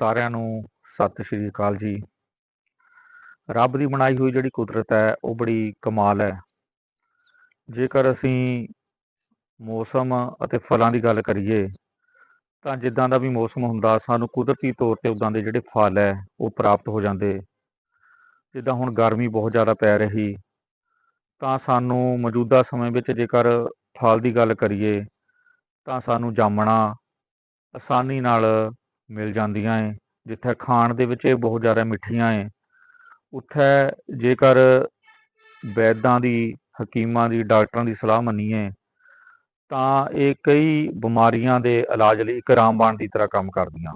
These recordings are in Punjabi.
ਸਾਰਿਆਂ ਨੂੰ ਸਤਿ ਸ਼੍ਰੀ ਅਕਾਲ ਜੀ। ਰੱਬ ਦੀ ਬਣਾਈ ਹੋਈ ਜਿਹੜੀ ਕੁਦਰਤ ਹੈ, ਉਹ ਬੜੀ ਕਮਾਲ ਹੈ। ਜੇਕਰ ਅਸੀਂ ਮੌਸਮ ਅਤੇ ਫਲਾਂ ਦੀ ਗੱਲ ਕਰੀਏ, ਤਾਂ ਜਿੱਦਾਂ ਦਾ ਵੀ ਮੌਸਮ ਹੁੰਦਾ, ਸਾਨੂੰ ਕੁਦਰਤੀ ਤੌਰ ਤੇ ਉਦਾਂ ਦੇ ਜਿਹੜੇ ਫਲ ਹੈ, ਉਹ ਪ੍ਰਾਪਤ ਹੋ ਜਾਂਦੇ। ਜਿੱਦਾਂ ਹੁਣ ਗਰਮੀ ਬਹੁਤ ਜ਼ਿਆਦਾ ਪੈ ਰਹੀ, ਤਾਂ ਸਾਨੂੰ ਮੌਜੂਦਾ ਸਮੇਂ ਵਿੱਚ ਜੇਕਰ ਫਲ ਦੀ ਗੱਲ ਕਰੀਏ, ਤਾਂ ਸਾਨੂੰ ਜਾਮਣਾ ਆਸਾਨੀ ਨਾਲ ਮਿਲ ਜਾਂਦੀਆਂ ਏ, ਜਿੱਥੇ ਖਾਣ ਦੇ ਵਿੱਚ ਇਹ ਬਹੁਤ ਜ਼ਿਆਦਾ ਮਿੱਠੀਆਂ ਏ। ਉੱਥੇ ਜੇਕਰ ਵੈਦਾਂ ਦੀ, ਹਕੀਮਾਂ ਦੀ, ਡਾਕਟਰਾਂ ਦੀ ਸਲਾਹ ਮੰਨੀਏ, ਤਾਂ ਇਹ ਕਈ ਬਿਮਾਰੀਆਂ ਦੇ ਇਲਾਜ ਲਈ ਇੱਕ ਰਾਮਬਾਣ ਦੀ ਤਰ੍ਹਾਂ ਕੰਮ ਕਰਦੀਆਂ।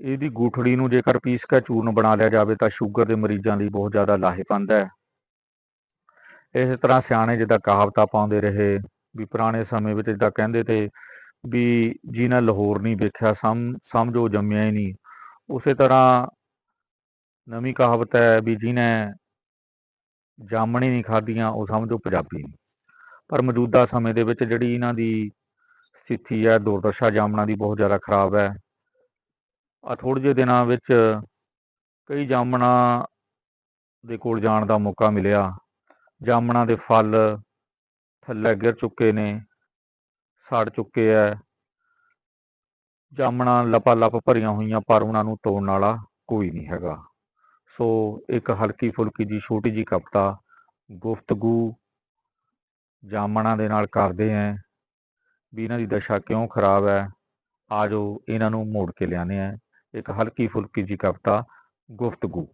ਇਹਦੀ ਗੂਠੜੀ ਨੂੰ ਜੇਕਰ ਪੀਸ ਕੇ ਚੂਰਨ ਬਣਾ ਲਿਆ ਜਾਵੇ, ਤਾਂ ਸ਼ੂਗਰ ਦੇ ਮਰੀਜ਼ਾਂ ਲਈ ਬਹੁਤ ਜ਼ਿਆਦਾ ਲਾਹੇਵੰਦ ਹੈ। ਇਸ ਤਰ੍ਹਾਂ ਸਿਆਣੇ ਜਿੱਦਾਂ ਕਹਾਵਤਾਂ ਪਾਉਂਦੇ ਰਹੇ, ਵੀ ਪੁਰਾਣੇ ਸਮੇਂ ਵਿੱਚ ਜਿੱਦਾਂ ਕਹਿੰਦੇ ਤੇ ਵੀ ਜਿਹਨੇ ਲਾਹੌਰ ਨਹੀਂ ਵੇਖਿਆ, ਸਮ, ਸਮਝੋ ਜੰਮਿਆ ਹੀ ਨਹੀਂ। ਉਸੇ ਤਰ੍ਹਾਂ ਨਵੀਂ ਕਹਾਵਤ ਹੈ ਵੀ ਜਿਹਨੇ ਜਾਮਣੀ ਨਹੀਂ ਖਾਧੀਆਂ, ਉਹ ਸਮਝੋ ਪੰਜਾਬੀ ਨਹੀਂ ਪਰ ਮੌਜੂਦਾ ਸਮੇਂ ਦੇ ਵਿੱਚ ਜਿਹੜੀ ਇਹਨਾਂ ਦੀ ਸਥਿਤੀ ਹੈ, ਦੁਰਦਸ਼ਾ ਜਾਮਣਾ ਦੀ ਬਹੁਤ ਜ਼ਿਆਦਾ ਖਰਾਬ ਹੈ। ਆ ਥੋੜ੍ਹੇ ਜਿਹੇ ਦਿਨਾਂ ਵਿੱਚ ਕਈ ਜਾਮਣਾ ਦੇ ਕੋਲ ਜਾਣ ਦਾ ਮੌਕਾ ਮਿਲਿਆ। ਜਾਮਣਾ ਦੇ ਫਲ ਥੱਲੇ ਗਿਰ ਚੁੱਕੇ ਨੇ। ਸੜ ਚੁੱਕੇ ਐ। ਜਾਮਣਾ ਲਪਾ ਲਪ ਭਰੀਆਂ ਹੋਈਆਂ ਪਰ ਉਹਨਾਂ ਨੂੰ ਤੋੜਨ ਵਾਲਾ ਕੋਈ ਨਹੀਂ ਹੈਗਾ। ਸੋ ਇੱਕ ਹਲਕੀ ਫੁਲਕੀ ਜੀ ਛੋਟੀ ਜੀ ਕਵਿਤਾ ਗੁਫ਼ਤਗੂ ਜਾਮਣਾ ਦੇ ਨਾਲ ਕਰਦੇ ਆਂ ਵੀ ਇਹਨਾਂ ਦੀ ਦਸ਼ਾ ਕਿਉਂ ਖਰਾਬ ਹੈ ਆਜੋ ਇਹਨਾਂ ਨੂੰ ਮੋੜ ਕੇ ਲਿਆਨੇ ਆ ਇੱਕ ਹਲਕੀ ਫੁਲਕੀ ਜੀ ਕਵਿਤਾ ਗੁਫ਼ਤਗੂ।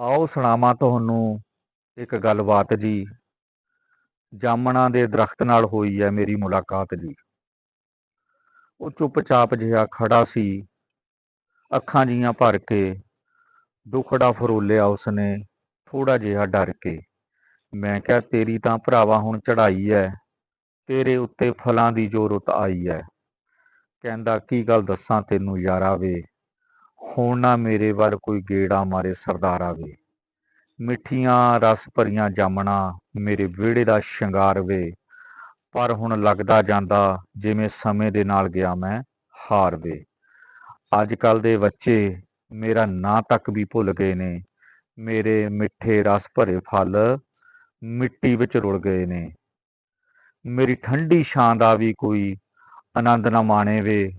ਆਓ, ਸੁਣਾਵਾਂ ਤੁਹਾਨੂੰ ਇੱਕ ਗੱਲਬਾਤ ਜੀ। ਜਾਮਣਾ ਦੇ ਦਰਖਤ ਨਾਲ ਹੋਈ ਹੈ ਮੇਰੀ ਮੁਲਾਕਾਤ ਜੀ। ਉਹ ਚੁੱਪਚਾਪ ਜਿਹਾ ਖੜਾ ਸੀ। ਅੱਖਾਂ ਜੀਆਂ ਭਰ ਕੇ ਦੁਖੜਾ ਫਰੋਲਿਆ ਉਸਨੇ ਥੋੜਾ ਜਿਹਾ ਡਰ ਕੇ। ਮੈਂ ਕਿਹਾ, ਤੇਰੀ ਤਾਂ ਭਰਾਵਾ ਹੁਣ ਚੜਾਈ ਐ ਤੇਰੇ ਉੱਤੇ ਫਲਾਂ ਦੀ ਜੋ ਰੁੱਤ ਆਈ ਐ ਕਹਿੰਦਾ, ਕੀ ਗੱਲ ਦੱਸਾਂ ਤੈਨੂੰ ਯਾਰਾ ਵੇ? ਹੁਣ ਨਾ ਮੇਰੇ ਵੱਲ ਕੋਈ ਗੇੜਾ ਮਾਰੇ ਸਰਦਾਰਾ ਵੇ। ਮਿੱਠੀਆਂ ਰਸ ਭਰੀਆਂ ਜਾਮਣਾ ਮੇਰੇ ਵਿਹੜੇ ਦਾ ਸ਼ਿੰਗਾਰ ਵੇ। ਪਰ ਹੁਣ ਲੱਗਦਾ ਜਾਂਦਾ ਜਿਵੇਂ ਸਮੇਂ ਦੇ ਨਾਲ ਗਿਆ ਮੈਂ ਹਾਰ ਵੇ। ਅੱਜ ਕੱਲ ਦੇ ਬੱਚੇ ਮੇਰਾ ਨਾਂ ਤੱਕ ਵੀ ਭੁੱਲ ਗਏ ਨੇ। ਮੇਰੇ ਮਿੱਠੇ ਰਸ ਭਰੇ ਫਲ ਮਿੱਟੀ ਵਿੱਚ ਰੁਲ ਗਏ ਨੇ। ਮੇਰੀ ਠੰਡੀ ਛਾਂ ਦਾ ਵੀ ਕੋਈ ਆਨੰਦ ਨਾ ਮਾਣੇ ਵੇ।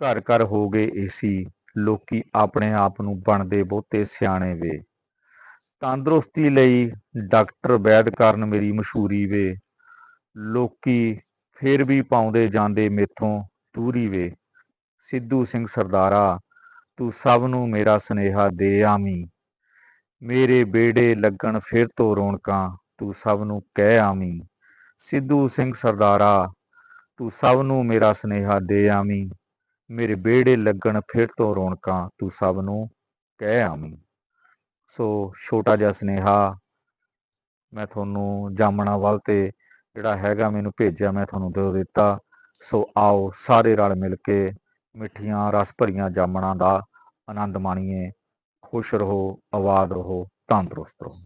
ਘਰ ਘਰ ਹੋ ਗਏ ਏਸੀ। ਲੋਕੀ ਆਪਣੇ ਆਪ ਨੂੰ ਬਣਦੇ ਬਹੁਤੇ ਸਿਆਣੇ ਵੇ। ਤੰਦਰੁਸਤੀ ਲਈ ਡਾਕਟਰ ਵੈਦ ਕਰਨ ਮੇਰੀ ਮਸ਼ਹੂਰੀ ਵੇ। ਲੋਕੀ ਫੇਰ ਵੀ ਪਾਉਂਦੇ ਜਾਂਦੇ ਮੇਥੋਂ ਦੂਰੀ ਵੇ। ਸਿੱਧੂ ਸਿੰਘ ਸਰਦਾਰਾ, ਤੂੰ ਸਭ ਨੂੰ ਮੇਰਾ ਸਨੇਹਾ ਦੇ ਆਵੀਂ। ਮੇਰੇ ਬੇੜੇ ਲੱਗਣ ਫਿਰ ਤੋਂ ਰੌਣਕਾਂ, ਤੂੰ ਸਭ ਨੂੰ ਕਹਿ ਆਵੀਂ। ਸਿੱਧੂ ਸਿੰਘ ਸਰਦਾਰਾ, ਤੂੰ ਸਭ ਨੂੰ ਮੇਰਾ ਸਨੇਹਾ ਦੇ ਆਵੀਂ। ਮੇਰੇ ਬੇੜੇ ਲੱਗਣ ਫਿਰ ਤੋਂ ਰੌਣਕਾਂ, ਤੂੰ ਸਭ ਨੂੰ ਕਹਿ ਆਵੀਂ। ਸੋ ਛੋਟਾ ਜਿਹਾ ਸਨੇਹਾ ਮੈਂ ਤੁਹਾਨੂੰ ਜਾਮਣਾ ਵੱਲ ਤੇ ਜਿਹੜਾ ਹੈਗਾ ਮੈਨੂੰ ਭੇਜਿਆ, ਮੈਂ ਤੁਹਾਨੂੰ ਦੇ ਦਿੱਤਾ। ਸੋ ਆਓ ਸਾਰੇ ਰਲ ਮਿਲ ਕੇ ਮਿੱਠੀਆਂ, ਰਸ ਭਰੀਆਂ ਜਾਮਣਾ ਦਾ ਆਨੰਦ ਮਾਣੀਏ। ਖੁਸ਼ ਰਹੋ, ਆਬਾਦ ਰਹੋ, ਤੰਦਰੁਸਤ ਰਹੋ।